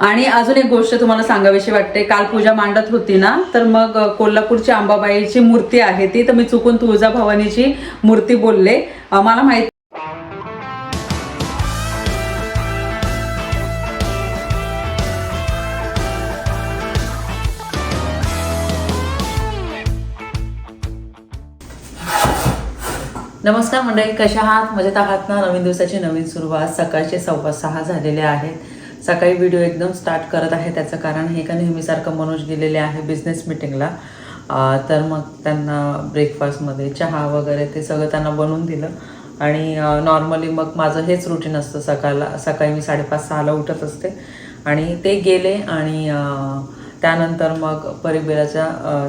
आणि अजून एक गोष्ट तुम्हाला सांगावीशी वाटते. काल पूजा मांडत होती ना तर मग कोल्हापूरची अंबाबाईची मूर्ती आहे ती तर मी चुकून तुळजाभवानीची मूर्ती बोलले. मला माहिती नमस्कार मंडळी कशा आहात? मजेत आहात ना? नवीन दिवसाची नवीन सुरुवात. सकाळचे सव्वा सहा झालेले आहेत. सकाळी व्हिडिओ एकदम स्टार्ट करत आहे. त्याचं कारण हे का नेहमीसारखं मनोज गेलेले आहे बिझनेस मिटिंगला तर मग त्यांना ब्रेकफास्टमध्ये चहा वगैरे ते सगळं त्यांना बनवून दिलं. आणि नॉर्मली मग माझं हेच रुटीन असतं सकाळला सकाळी मी साडेपाच सहाला उठत असते. आणि ते गेले आणि त्यानंतर मग परिबेराच्या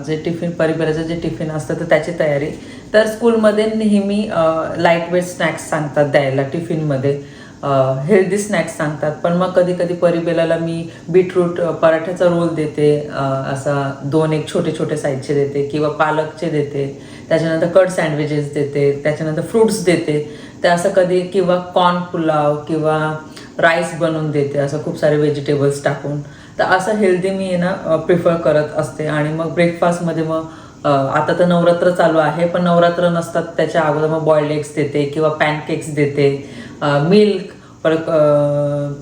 जे टिफिन परिबेराचं जे टिफिन असतं तर त्याची तयारी. तर स्कूलमध्ये नेहमी लाइट वेट स्नॅक्स सांगतात द्यायला टिफिनमध्ये हेल्दी स्नॅक्स सांगतात. पण मग कधी कधी परिबेलाला मी बीटरूट पराठ्याचा रोल देते. असा दोन एक छोटे छोटे साईजचे देते किंवा पालकचे देते. त्याच्यानंतर कट सँडविचेस देते. त्याच्यानंतर फ्रूट्स देते. ते असं कधी किंवा कॉर्न पुलाव किंवा राईस बनवून देते. असं खूप सारे व्हेजिटेबल्स टाकून. तर असं हेल्दी मी ना प्रिफर करत असते. आणि मग ब्रेकफास्टमध्ये मग आता तर नवरात्र चालू आहे पण नवरात्र नसतात त्याच्या अगोदर मग बॉइल्ड एग्स देते किंवा पॅनकेक्स देते. मिल्क पर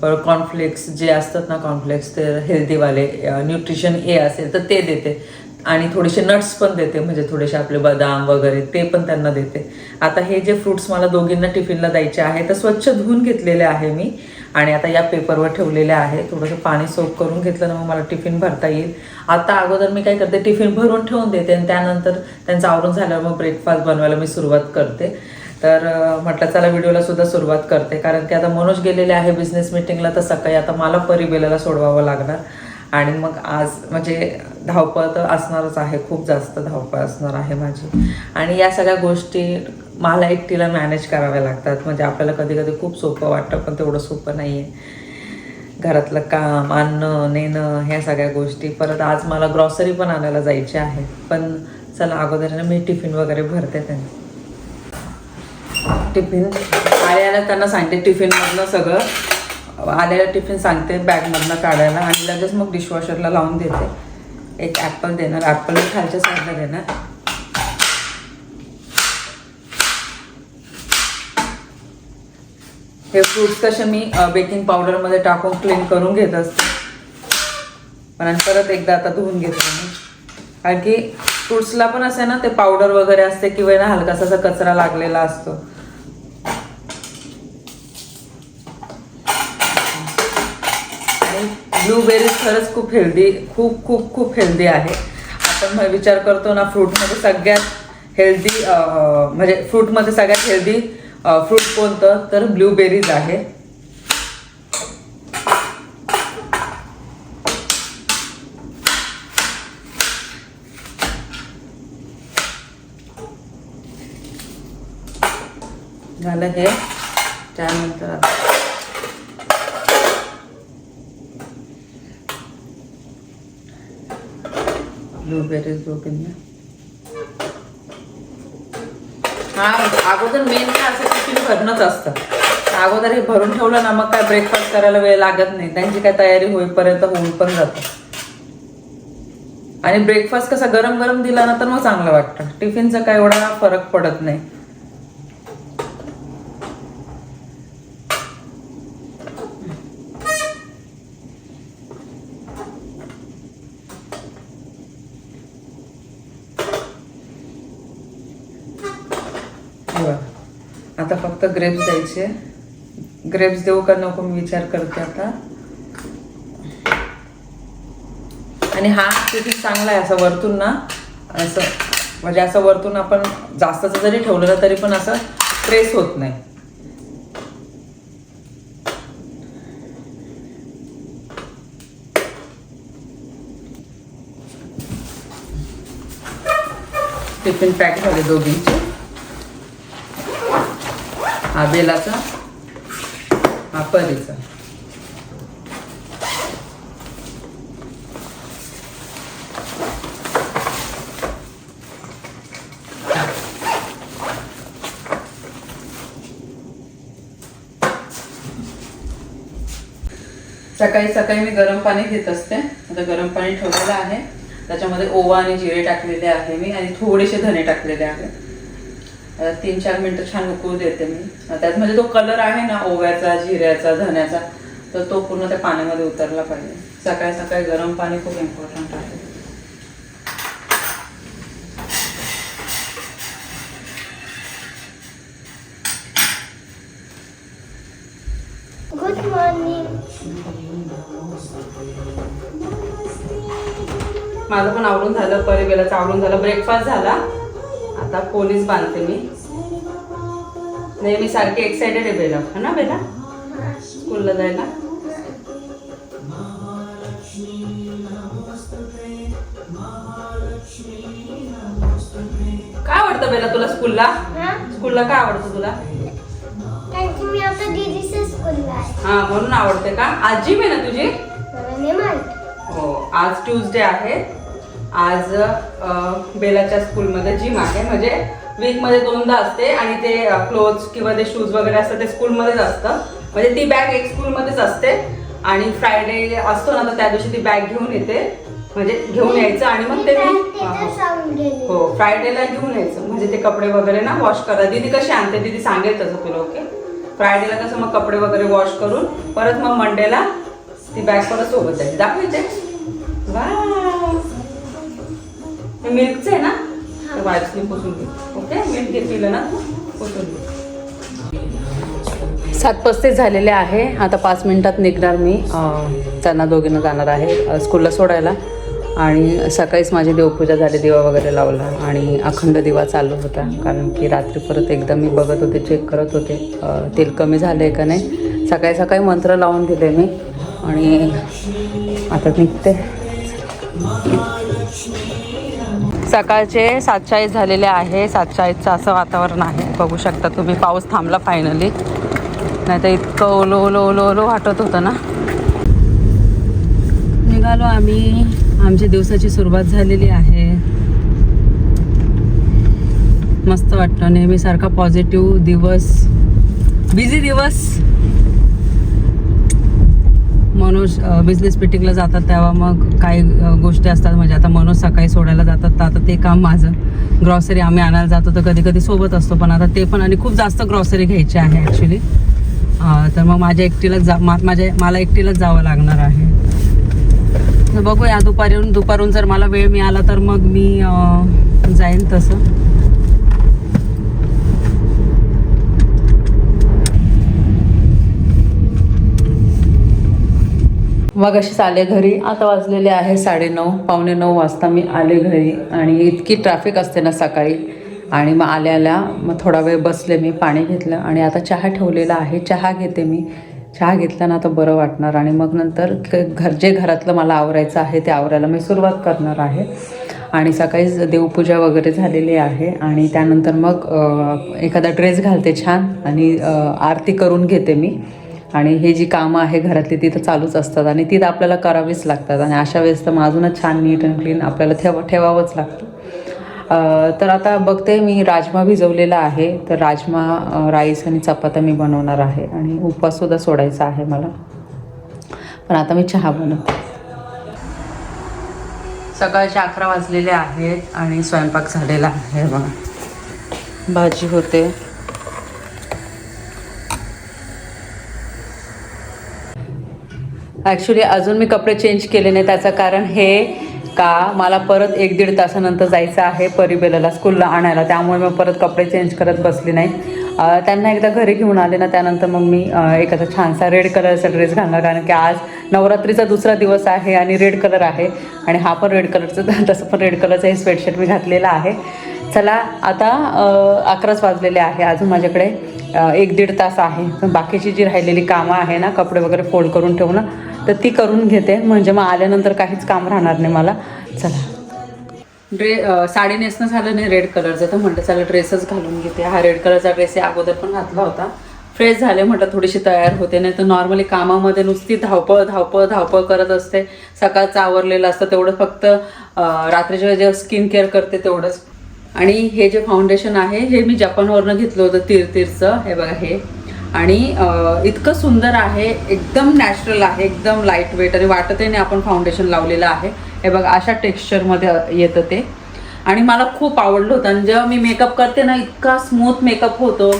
पर कॉर्नफ्लेक्स जे असतात ना कॉर्नफ्लेक्स ते हेल्दीवाले न्यूट्रिशन ए असेल तर ते देते. आणि थोडेसे नट्स पण देते म्हणजे थोडेसे आपले बदाम वगैरे ते पण त्यांना देते. आता हे जे फ्रुट्स मला दोघींना टिफिनला द्यायचे आहे तर स्वच्छ धुवून घेतलेले आहे मी. आणि आता या पेपरवर ठेवलेले आहे. थोडंसं पाणी सोप करून घेतलं ना मग मला टिफिन भरता येईल. आता अगोदर मी काय करते टिफिन भरून ठेवून देते. आणि त्यानंतर त्यांचं आवरून झाल्यावर मग ब्रेकफास्ट बनवायला मी सुरुवात करते. तर म्हटलं चला व्हिडिओला सुद्धा सुरुवात करते. कारण की आता मनोज गेलेले आहे बिझनेस मिटिंगला तर सकाळी आता मला परिबेलाला सोडवावं लागणार. आणि मग आज म्हणजे धावपळ तर असणारच आहे खूप जास्त धावपळ असणार आहे माझी. आणि या सगळ्या गोष्टी मला एकटीला मॅनेज कराव्या लागतात. म्हणजे आपल्याला कधी कधी खूप सोपं वाटतं पण तेवढं सोपं नाही आहे घरातलं काम आणणं नेणं ह्या सगळ्या गोष्टी. परत आज मला ग्रॉसरी पण आणायला जायची आहे. पण चला अगोदर ना मी टिफिन वगैरे भरते त्यांना. टिफिन. आल्याला त्यांना सांगते टिफिनमधनं सगळं. आल्याला टिफिन सांगते बॅगमधनं काढायला आणि लगेच मग डिशवॉशरला लावून देते. एक ॲपल देणार. ॲपल खालच्या साईडला देणार. हे फ्रूट्स कसे मी बेकिंग पावडरमध्ये टाकून क्लीन करून घेत असते. पण परत एकदा आता धुवून घेतो मी. कारण की फ्रुट्सला पण असे ना ते पावडर वगैरे असते किंवा ना हलकासा असा कचरा लागलेला असतो. आणि ब्लूबेरीज खरंच खूप हेल्दी खूप खूप खूप हेल्दी आहे. आपण मग विचार करतो ना फ्रूटमध्ये सगळ्यात हेल्दी म्हणजे फ्रूटमध्ये सगळ्यात हेल्दी फ्रूट कोणतं? तर ब्लूबेरीज आहे. झालं हे. त्यानंतर ब्लूबेरीज दोघींना हा अगोदर मेन काय असं टिफिन भरणंच असतं. अगोदर हे भरून ठेवलं ना मग काय ब्रेकफास्ट करायला वेळ लागत नाही. त्यांची काय तयारी होईपर्यंत होऊन पण जातं. आणि ब्रेकफास्ट कसा गरम गरम दिला ना तर मग चांगलं वाटतं. टिफिनचा काय एवढा फरक पडत नाही हे बघा. आता फक्त ग्रेप्स द्यायचे. ग्रेप्स देऊ का नको मी विचार करते आता. आणि हा टिफिन चांगला आहे असं वरतून ना. असं म्हणजे असं वरतून आपण जास्तच जरी ठेवलं तरी पण असं प्रेस होत नाही. टिफिन पॅक झाले दोघींचे. हा बेलाचा हा परीचा सकाळी सकाळी मी गरम पाणी घेत असते. आता गरम पाणी ठेवलेलं आहे. त्याच्यामध्ये ओवा आणि जिरे टाकलेले आहे मी आणि थोडेसे धने टाकलेले आहे. तीन चार मिनटं छान उकळू देते मी. त्यात म्हणजे तो कलर आहे ना ओव्याचा जिऱ्याचा धन्याचा तर तो पूर्ण त्या पाण्यामध्ये उतरला पाहिजे. सकाळी सकाळी गरम पाणी खूप इम्पॉर्टंट आहे. गुड मॉर्निंग माझं पण आवरून झालं परिवेलाचं आवरून झालं. ब्रेकफास्ट झाला. आता पोलीस बांधते मी. नेहमी सारखी एक्साइटेड आहे बेला. है ना बेला? स्कूलला जायला? काय आवडतं बेला तुला स्कूलला? हा? स्कूलला काय आवडतं तुला? मी हा म्हणून आवडते का? आज आहे ना तुझी नाही हो आज ट्यूजडे आहे. आज बेलाच्या स्कूलमध्ये जिम आहे. म्हणजे वीकमध्ये दोनदा असते आणि ते क्लोथ्स किंवा ते शूज वगैरे असतं ते स्कूलमध्येच असतं. म्हणजे ती बॅग एक स्कूलमध्येच असते. आणि फ्रायडे असतो ना तर त्या दिवशी ती बॅग घेऊन येते. म्हणजे घेऊन यायचं आणि मग ते मी हा, फ्रायडेला घेऊन यायचं. म्हणजे ते कपडे वगैरे ना वॉश करा. दीदी कशी आणते? दीदी सांगेल तसं तुला ओके फ्रायडेला कसं मग कपडे वगैरे वॉश करून परत मग मंडेला ती बॅग परत सोबत जायची. दाखवायचे वाव. हे मिल्कचं आहे ना? तर वाईप्सने पुसून घे ओके? मिल्क घे पिलं ना पुसून घे सात पस्तीस झालेले आहे. आता पाच मिनिटात निघणार मी. त्यांना दोघींना जाणार आहे. स्कूलला सोडायला. आणि सकाळीच माझी देवपूजा झाली दिवा वगैरे लावला. आणि अखंड दिवा चालू होता. कारण की रात्री परत एकदा मी बघत होते चेक करत होते. तेल कमी झालं आहे का नाही? सकाळी सकाळी मंत्र लावून दिले मी. आणि आता निघते. सकाळचे सातचाळीस झालेले आहे. सातचाळीसचं असं वातावरण आहे. बघू शकता तुम्ही पाऊस थांबला फायनली नाही तर इतकं ओलो ओलो ओलो ओलो वाटत होतं ना. निघालो आम्ही. आमच्या दिवसाची सुरुवात झालेली आहे. मस्त वाटतं नेहमीसारखा पॉझिटिव्ह दिवस. बिझी दिवस. मनोज बिझनेस मिटिंगला जातात तेव्हा मग काही गोष्टी असतात. म्हणजे आता मनोज सकाळी सोडायला जातात. तर आता ते काम माझं. ग्रॉसरी आम्ही आणायला जातो. तर कधी कधी सोबत असतो. पण आता ते पण आणि खूप जास्त ग्रॉसरी घ्यायची आहे ॲक्च्युली तर मग माझ्या एकटीलाच जा माझ्या मला एकटीलाच जावं लागणार आहे. तर बघूया. दुपारून दुपारून जर मला वेळ मिळाला तर मग मी जाईन तसं. मग अशीच आले घरी. आता वाजलेले आहे साडेनऊ पावणे नऊ वाजता मी आले घरी आणि इतकी ट्रॅफिक असते ना सकाळी. आणि मग आल्या आल्या मग थोडा वेळ बसले मी पाणी घेतलं आणि आता चहा ठेवलेला आहे. चहा घेते मी. चहा घेतला ना आता बरं वाटणार आणि मग नंतर घर जे घरातलं मला आवरायचं आहे ते आवरायला मी सुरुवात करणार आहे. आणि सकाळीच देवपूजा वगैरे झालेली आहे आणि त्यानंतर मग एखादा ड्रेस घालते छान आणि आरती करून घेते मी. आणि हे जी कामं आहे घरातली ती तर चालूच असतात आणि ती तर आपल्याला करावीच लागतात. आणि अशा वेळेस तर मग अजूनच छान नीट अँड क्लीन आपल्याला ठेवा ठेवावंच लागतं. तर आता बघते मी राजमा भिजवलेला आहे. तर राजमा राईस आणि चपात्या मी बनवणार आहे आणि उपवाससुद्धा सोडायचा आहे मला. पण आता मी चहा बनवते. सकाळचे अकरा वाजलेले आहेत आणि स्वयंपाक झालेला आहे बघा. भाजी होते. ॲक्च्युली अजून मी कपडे चेंज केले नाही त्याचं कारण हे का मला परत एक दीड तासानंतर जायचं आहे परिबेलाला स्कूलला आणायला. त्यामुळे मी परत कपडे चेंज करत बसले नाही. त्यांना एकदा घरी घेऊन आले ना त्यानंतर मग मी एखादा छानसा रेड कलरचा ड्रेस घालणार. कारण की आज नवरात्रीचा दुसरा दिवस आहे आणि रेड कलर आहे. आणि हा पण रेड कलरचं तसं पण रेड कलरचं हे स्वेटशर्ट मी घातलेला आहे. चला आता अकराच वाजलेले आहे. अजून माझ्याकडे एक दीड तास आहे. पण बाकीची जी राहिलेली कामं आहे ना कपडे वगैरे फोल्ड करून ठेवणं तर ती करून घेते. म्हणजे मग आल्यानंतर काहीच काम राहणार नाही मला. चला. ड्रे साडी नेसणं झालं नाही रेड कलरचं तर म्हटलं चला ड्रेसच घालून घेते. हा रेड कलरचा ड्रेस या अगोदर पण घातला होता. फ्रेश झाले म्हटलं थोडीशी तयार होते. नाही तर नॉर्मली कामामध्ये नुसती धावपळ धावपळ धावपळ करत असते. सकाळचं आवरलेलं असतं तेवढं फक्त रात्रीच्या जे स्किन केअर करते तेवढंच. आणि हे जे फाउंडेशन आहे हे मी जपानवरनं घेतलं होतं तीर तीरचं हे बघा हे. आणि इतकं सुंदर आहे एकदम नॅचरल आहे एकदम लाइट वेट आणि वाटतही नाही आपण फाउंडेशन लावलेलं आहे. हे बघा अशा टेक्स्चरमध्ये येतं ते. आणि मला खूप आवडलं होतं आणि जेव्हा मी मेकअप करते ना इतका स्मूथ मेकअप होतो.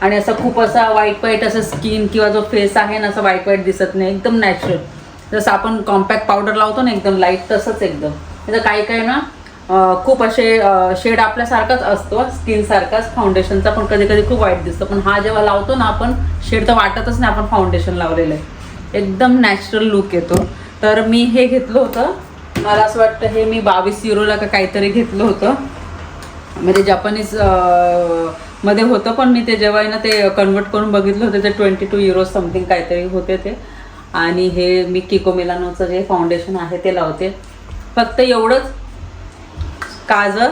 आणि असा खूप असा वाईट वाईट असं स्किन किंवा जो फेस आहे ना असा वाईट वाईट दिसत नाही एकदम नॅचरल जसं आपण कॉम्पॅक्ट पावडर लावतो ना एकदम लाइट तसंच एकदम. त्याचं काही काही ना खूप असे शेड आपल्यासारखाच असतो स्किनसारखाच फाउंडेशनचा पण कधी कधी खूप वाईट दिसतो. पण हा जेव्हा लावतो ना आपण शेड तर वाटतच नाही आपण फाउंडेशन लावलेलं आहे. एकदम नॅचरल लुक येतो. तर मी हे घेतलं होतं. मला असं वाटतं हे मी बावीस युरोला का काहीतरी घेतलं होतं. म्हणजे जपानीजमध्ये होतं पण मी ते जेव्हा आहे ना ते कन्वर्ट करून बघितलं होतं ते ट्वेंटी टू युरो समथिंग काहीतरी होते ते. आणि हे मी किको मिलानोचं जे फाउंडेशन आहे ते लावते. फक्त एवढंच काजळ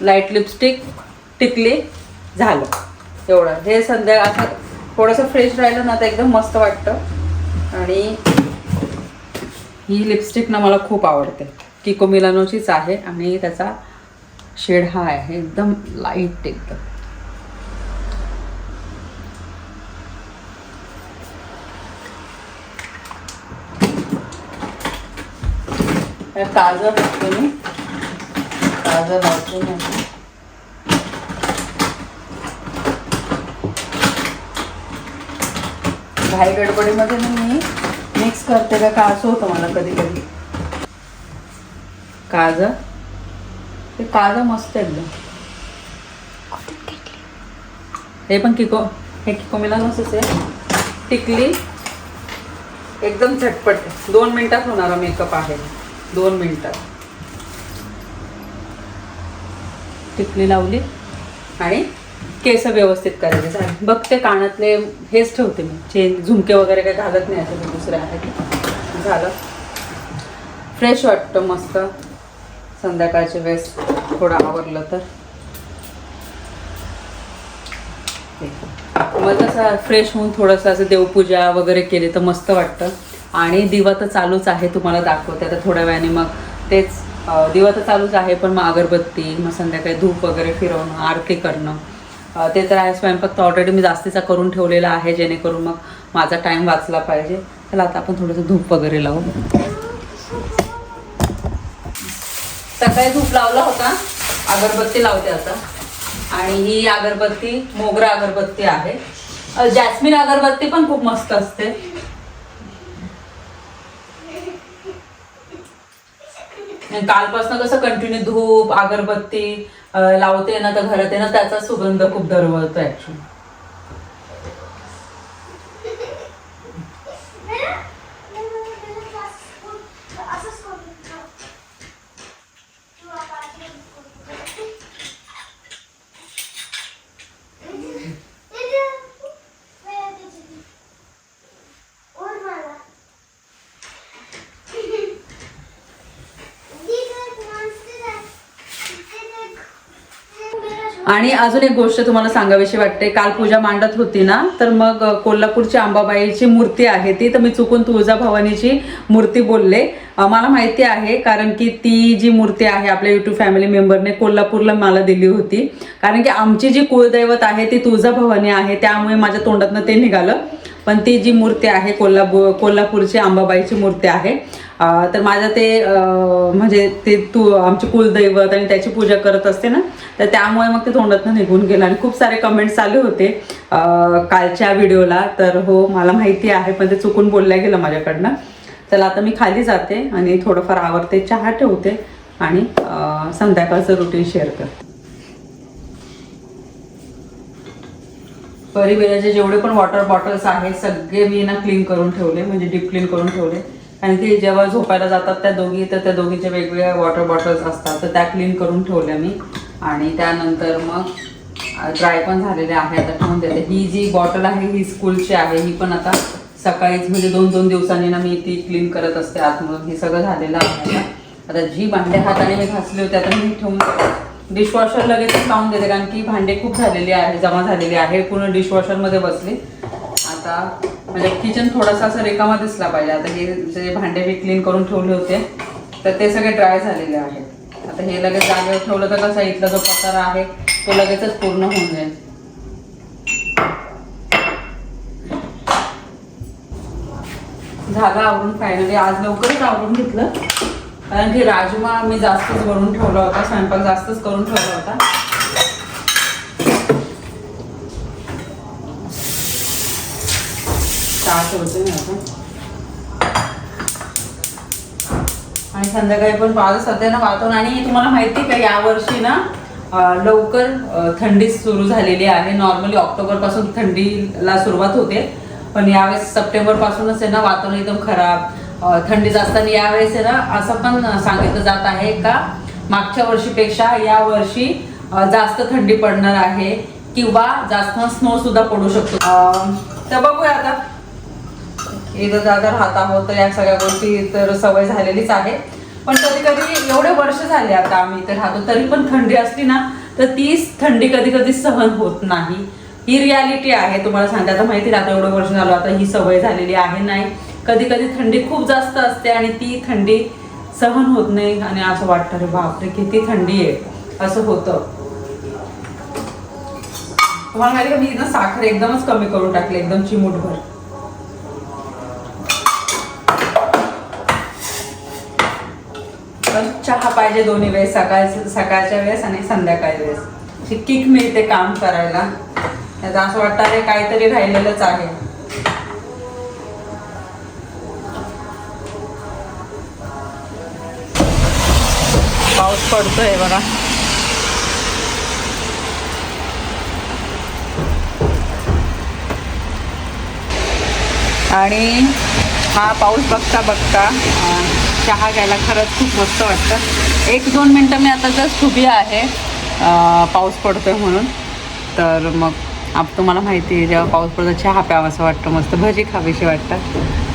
लाइट लिपस्टिक टिकली झालं. एवढं. हे संध्या असं थोडंसं फ्रेश राहिलं ना तर एकदम मस्त वाटतं. आणि ही लिपस्टिक ना मला खूप आवडते. किको मिलानोचीच आहे आणि त्याचा शेड हा आहे. एकदम लाइट एकदम. काजळ टाकते मी काजळ लावते घाई गडबडीमध्ये मी. मिक्स करते का? असं होतं मला कधी कधी काज? ते काज मस्त एकदम हे पण किको हे किको मिला नसच आहे टिकली. एकदम झटपट. दोन मिनिटात होणारा मेकअप आहे. दोन मिनिटात. टिपली लावली आणि केस व्यवस्थित करायचे. झाले. बघते कानातले हेच ठेवते मी. चेन झुमके वगैरे काही घालत नाही असे दुसऱ्या आहेत. झालं. फ्रेश वाटतं मस्त. संध्याकाळच्या वेळेस थोडं आवरलं तर. मग तसं फ्रेश होऊन थोडंसं असं देवपूजा वगैरे केली तर मस्त वाटतं. आणि दिवा तर चालूच आहे तुम्हाला दाखवते. आता थोड्या वेळाने मग तेच दिवा तर चालूच आहे पण मग अगरबत्ती मग संध्याकाळी धूप वगैरे फिरवणं आरती करणं. ते तर आहे. स्वयंपाक तर ऑलरेडी मी जास्तीचा करून ठेवलेला आहे जेणेकरून मग माझा टाईम वाचला पाहिजे. चला आता आपण थोडंसं धूप वगैरे लावू. सकाळी धूप लावला होता. अगरबत्ती लावते आता. आणि ही अगरबत्ती मोगरा अगरबत्ती आहे. जॅस्मिन अगरबत्ती पण खूप मस्त असते. कालपासून कसं कंटिन्यू धूप अगरबत्ती लावते ना तर घरात आहे ना त्याचा सुगंध खूप दरवळतो ऍक्च्युली असंच करू. किंवा पाठी. और मला. आणि अजून एक गोष्ट तुम्हाला सांगावीशी वाटते. काल पूजा मांडत होती ना तर मग कोल्हापूरची अंबाबाईची मूर्ती आहे ती तर मी चुकून तुळजाभवानीची मूर्ती बोलले. मला माहिती आहे कारण की ती जी मूर्ती आहे आपल्या युट्यूब फॅमिली मेंबरने कोल्हापूरला मला दिली होती. कारण की आमची जी कुळदैवत आहे ती तुळजाभवानी आहे त्यामुळे माझ्या तोंडातनं ते निघालं. पण ती जी मूर्ती आहे कोल्हापूर कोल्हापूरची अंबाबाईची मूर्ती आहे तर माझं ते म्हणजे ते तू आमची कुलदैवत आणि त्याची पूजा करत असते ना तर त्यामुळे मग ते तोंडातनं निघून गेलं. आणि खूप सारे कमेंट्स आले होते कालच्या व्हिडिओला. तर हो मला माहिती आहे पण ते चुकून बोलल्या गेलं माझ्याकडनं. चला आता मी खाली जाते आणि थोडंफार आवरते चहा ठेवते आणि संध्याकाळचं रुटीन शेअर करते. परिवेराचे जेवढे पण वॉटर बॉटल्स आहेत सगळे मी ना क्लीन करून ठेवले म्हणजे डीप क्लीन करून ठेवले. कारण की जेव्हा झोपायला जातात त्या दोघी तर त्या दोघीच्या वेगवेगळ्या वॉटर बॉटल्स असतात. तर त्या क्लीन करून ठेवल्या मी. आणि त्यानंतर मग ड्राय पण झालेल्या आहे. आता ठेवून देते. ही जी बॉटल आहे ही स्कूलची आहे ही पण आता सकाळीच म्हणजे दोन दोन दिवसांनी ना मी ती क्लीन करत असते आतमधून. हे सगळं झालेलं आहे आता. आता जी भांडे हाताने मी घासली होती आता मी ठेवून डिशवॉशर लगेचच लावून देते. कारण की भांडे खूप झालेली आहे जमा झालेली आहे. पूर्ण डिशवॉशरमध्ये बसली. आता म्हणजे किचन थोडासा असं रिकामा दिसला पाहिजे. आता हे जे भांडे मी क्लीन करून ठेवले होते तर ते सगळे ड्राय झालेले आहेत. आता हे लगेच जागेवर ठेवलं तर कसा इथला जो पसारा आहे तो लगेचच पूर्ण होऊन जाईल. झालं आवरून फायनली आज लवकरच आवरून घेतलं. कारण की राजमा मी जास्तच भरून ठेवला होता स्वयंपाक जास्तच करून ठेवला होता. आता. आणि संध्याकाळी पण पाऊस सध्या ना वातावरण आणि तुम्हाला माहिती का यावर्षी ना लवकर थंडी सुरू झालेली आहे. नॉर्मली ऑक्टोबरपासून थंडीला सुरुवात होते. पण यावेळेस सप्टेंबर पासूनच आहे ना वातावरण एकदम खराब. थंडी जास्त आणि यावेळेस आहे ना असं पण सांगितलं जात आहे का मागच्या वर्षीपेक्षा या वर्षी जास्त थंडी पडणार आहे. किंवा जास्त स्नो सुद्धा पडू शकतो. तर बघूया आता. इथं जागा राहत आहोत तर या सगळ्या गोष्टी तर सवय झालेलीच आहे. पण कधी कधी एवढे वर्ष झाले आता आम्ही इथे राहतो तरी पण थंडी असली ना तर तीच थंडी कधी कधी सहन होत नाही. ही रियालिटी आहे तुम्हाला सांगते आता माहिती आहे, आता एवढं वर्ष झालं आता ही सवय झालेली आहे नाही. कधी कधी थंडी खूप जास्त असते आणि ती थंडी सहन होत नाही आणि असं वाटतं रे बापरे किती थंडी आहे. असं होतं. तुम्हाला माहिती का मी ना साखर एकदमच कमी करून टाकली एकदम चिमूटभर. पण चहा पाहिजे दोन्ही वेळेस सकाळ सकाळच्या वेळेस आणि संध्याकाळी वेळेस. अशी किक मिळते काम करायला. त्याचं असं वाटतं अरे काहीतरी राहिलेलंच आहे. पाऊस पडतोय बघा. आणि हा पाऊस बघता बघता चहा घ्यायला खरंच खूप मस्त वाटतं. एक दोन मिनटं मी आता जस्ट उभी आहे. पाऊस पाऊस पडतोय म्हणून. तर मग आप तुम्हाला माहिती आहे जेव्हा पाऊस पडतो चहा प्यावं असं वाटतं. मस्त भजी खावीशी वाटतं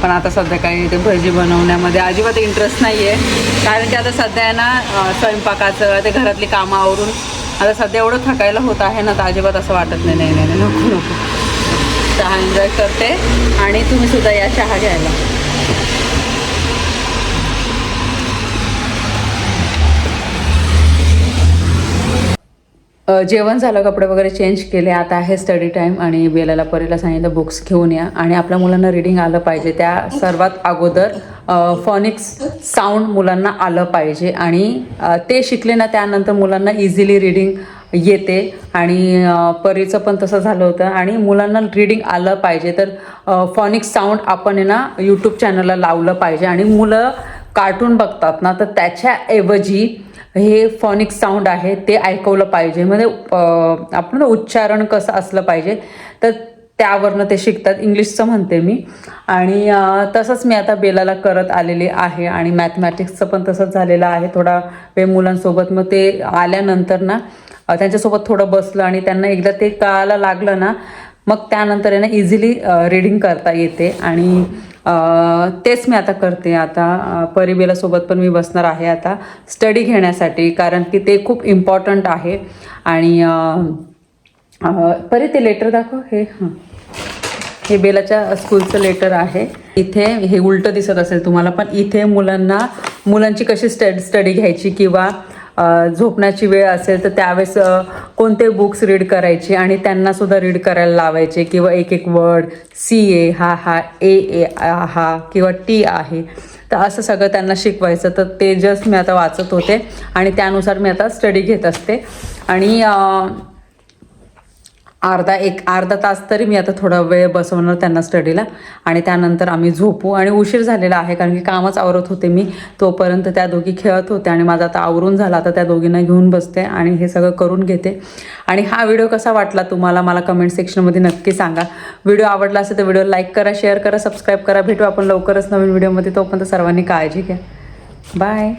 पण आता सध्या काही ते भजी बनवण्यामध्ये अजिबात इंटरेस्ट नाही आहे कारण की आता सध्या आहे ना स्वयंपाकाचं ते घरातली कामं आवरून. आता सध्या एवढं थकायला होत आहे ना तर अजिबात असं वाटत नाही. नाही नाही नाही, नको नको. चहा एन्जॉय करते. आणि तुम्ही सुद्धा या चहा घ्यायला. जेवण झालं कपडे वगैरे चेंज केले. आता आहे स्टडी टाईम आणि बेलाला परीला सांगितलं बुक्स घेऊन या. आणि आपल्या मुलांना रिडिंग आलं पाहिजे. त्या सर्वात अगोदर फॉनिक्स साऊंड मुलांना आलं पाहिजे. आणि ते शिकले ना त्यानंतर मुलांना इझिली रिडिंग येते. आणि परीचं पण तसं झालं होतं. आणि मुलांना रिडिंग आलं पाहिजे. तर फॉनिक्स साऊंड आपण आहे ना यूट्यूब चॅनलला लावलं पाहिजे. आणि मुलं कार्टून बघतात ना तर त्याच्याऐवजी हे फॉनिक साऊंड आहे ते ऐकवलं पाहिजे. म्हणजे आपण उच्चारण कसं असलं पाहिजे तर त्यावरनं ते शिकतात. इंग्लिशचं म्हणते मी. आणि तसंच मी आता बेलाला करत आलेली आहे आणि मॅथमॅटिक्सचं पण तसंच झालेलं आहे. थोडा वेळ मुलांसोबत. मग ते आल्यानंतर ना त्यांच्यासोबत थोडं बसलं आणि त्यांना एकदा ते कळायला लागलं ना मग त्यानंतर आहे ना इझिली रीडिंग करता येते आणि तेच मी आता करते. आता परिबेलासोबत पण मी बसणार आहे आता स्टडी घेण्यासाठी कारण की ते खूप इम्पॉर्टंट आहे. आणि परी ते लेटर दाखव. हे हां. हे बेलाच्या स्कूलचं लेटर आहे. इथे हे उलटं दिसत असेल तुम्हाला पण इथे मुलांना मुलांची कशी स्टड स्टडी घ्यायची किंवा झोपण्याची वेळ असेल तर त्यावेळेस कोणते बुक्स रीड करायचे आणि त्यांनासुद्धा रीड करायला लावायचे किंवा एक एक वर्ड सी ए हा हा ए ए आ, हा किंवा टी आहे. तर असं सगळं त्यांना शिकवायचं. तर ते जस्ट मी आता वाचत होते आणि त्यानुसार मी आता स्टडी घेत असते. आणि अर्धा एक अर्धा तास तरी मी आता थोडा वेळ बसवणार त्यांना स्टडीला. आणि त्यानंतर आम्ही झोपू. आणि उशीर झालेला आहे कारण की कामच आवरत होते मी. तोपर्यंत त्या दोघी खेळत होत्या आणि माझा आता आवरून झाला. आता त्या दोघींना घेऊन बसते आणि हे सगळं करून घेते. आणि हा व्हिडिओ कसा वाटला तुम्हाला? मला कमेंट सेक्शनमध्ये नक्की सांगा. व्हिडिओ आवडला असेल तर व्हिडिओ लाईक करा शेअर करा सबस्क्राईब करा. भेटू आपण लवकरच नवीन व्हिडिओमध्ये तोपर्यंत सर्वांनी काळजी घ्या. बाय